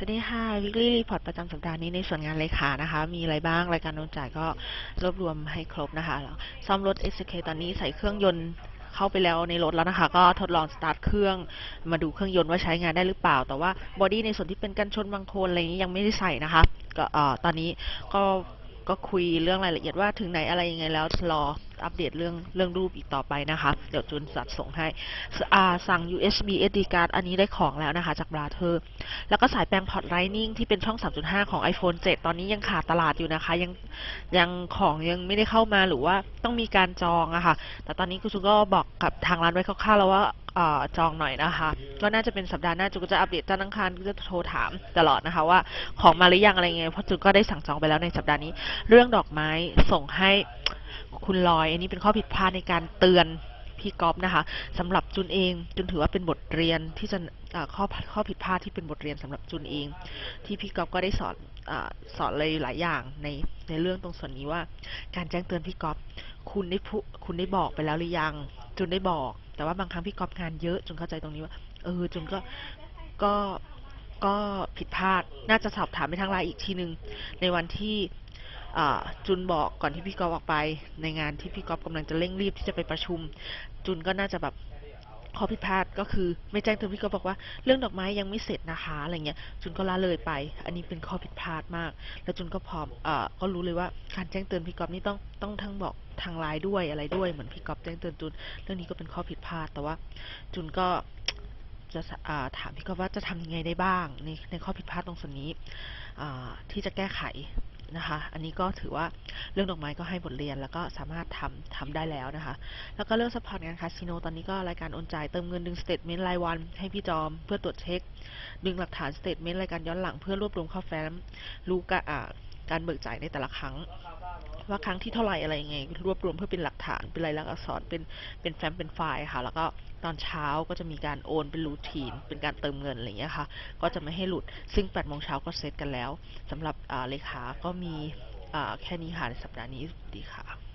สวัสดีค่ะ weekly report ประจำสัปดาห์นี้ในส่วนงานเลขานะคะ มีอะไรบ้าง รายการโอนจ่ายก็รวบรวมให้ครบนะคะแล้วซ่อมรถ SK ตอนนี้ใส่เครื่องยนต์เข้าไปแล้วในรถแล้วนะคะ ก็ทดลองสตาร์ทเครื่อง มาดูเครื่องยนต์ว่าใช้งานได้หรือเปล่า แต่ว่าบอดี้ในส่วนที่เป็นกันชนบางโคลนอะไรอย่างนี้ยังไม่ได้ใส่นะคะ ก็ตอนนี้ก็ก็คุยเรื่องรายละเอียดว่าถึงไหนอะไรยังไงแล้วรอ อัปเดตเรื่องเรื่องรูปอีกต่อไปนะคะ เดี๋ยวจูนจัดส่งให้สอ่าสั่ง USB SD card อันนี้ได้ของแล้วนะคะ จากบราเธอร์แล้วก็สายแปลงพอร์ตไ i นิ่งที่เป็นช่อง 3.5 ของ iPhone 7 ตอนนี้ยังขาดตลาดอยู่นะคะ ยังยังของยังไม่ได้เข้ามาหรือว่าต้องมีการจองอะค่ะ แต่ตอนนี้คุณซูก็บอกกับทางร้านไว้คร่าวๆแล้วว่าอจองหน่อยนะคะ ก็น่าจะเป็นสัปดาห์หน้าจูก็จะอัปเดตจันทร์อังคารก็จะโทรถามตลอดนะคะว่าของมาหรือยังอะไรเงี้ยเพราะจูก็ได้สั่งจองไปแล้วในสัปดาห์นี้ เรื่องดอกไม้ส่งให้ คุณลอย อันนี้เป็นข้อผิดพลาดในการเตือนพี่ก๊อฟนะคะสำหรับจุนเองจุนถือว่าเป็นบทเรียนที่จะข้อข้อผิดพลาดที่เป็นบทเรียนสำหรับจุนเอง ที่พี่ก๊อฟก็ได้สอนอสอนเลยหลายอย่างในในเรื่องตรงส่วนนี้ว่า การแจ้งเตือนพี่ก๊อฟคุณได้พูคุณได้บอกไปแล้วหรือยัง จุนได้บอก แต่ว่าบางครั้งพี่ก๊อฟงานเยอะจุนเข้าใจตรงนี้ว่าเออจุนก็ก็ก็ผิดพลาด น่าจะสอบถามไปทางไลน์อีกทีนึงในวันที่ จุนบอกก่อนที่พี่ก๊อฟออกไป ในงานที่พี่ก๊อฟกำลังจะเร่งรีบที่จะไปประชุม จุนก็น่าจะแบบข้อผิดพลาดก็คือไม่แจ้งเตือนพี่ก๊อฟบอกว่าเรื่องดอกไม้ยังไม่เสร็จนะคะอะไรเงี้ยจุนก็ละเลยไป อันนี้เป็นข้อผิดพลาดมาก แล้วจุนก็พร้อมเอ่อก็รู้เลยว่าการแจ้งเตือนพี่ก๊อฟนี่ต้องต้องทั้งบอกทางไลน์ด้วยอะไรด้วยเหมือนพี่ก๊อฟแจ้งเตือนจุน เรื่องนี้ก็เป็นข้อผิดพลาดแต่ว่า จุนก็จะอ่าถามพี่ก๊อฟว่าจะทำยังไงได้บ้างในในข้อผิดพลาดตรงส่วนนี้อ่าที่จะแก้ไข นะคะ อันนี้ก็ถือว่าเรื่องดอกไม้ก็ให้บทเรียน แล้วก็สามารถทำทำได้แล้วนะคะ แล้วก็เรื่องสปอร์ตงานคาสิโนตอนนี้ก็รายการโอนจ่ายเติมเงินดึงสเตทเมนต์รายวันให้พี่จอมเพื่อตรวจเช็ค ดึงหลักฐานสเตทเมนต์รายการย้อนหลังเพื่อรวบรวมข้อแฟ้มรู้กะอ่า การเบิกจ่ายในแต่ละครั้ง ว่าครั้งที่เท่าไหร่อะไรยังไง รวบรวมเพื่อเป็นหลักฐานเป็นลายลักษณ์อักษรเป็นเป็นแฟ้มเป็นไฟล์ค่ะ แล้วก็ตอนเช้าก็จะมีการโอนเป็นรูทีน เป็นการเติมเงินอะไรอย่างเงี้ยค่ะ ก็จะไม่ให้หลุด ซึ่ง8โมงเช้าก็เซตกันแล้วสำหรับเลขาก็มีแค่นี้ค่ะในสัปดาห์นี้สวัสดีค่ะ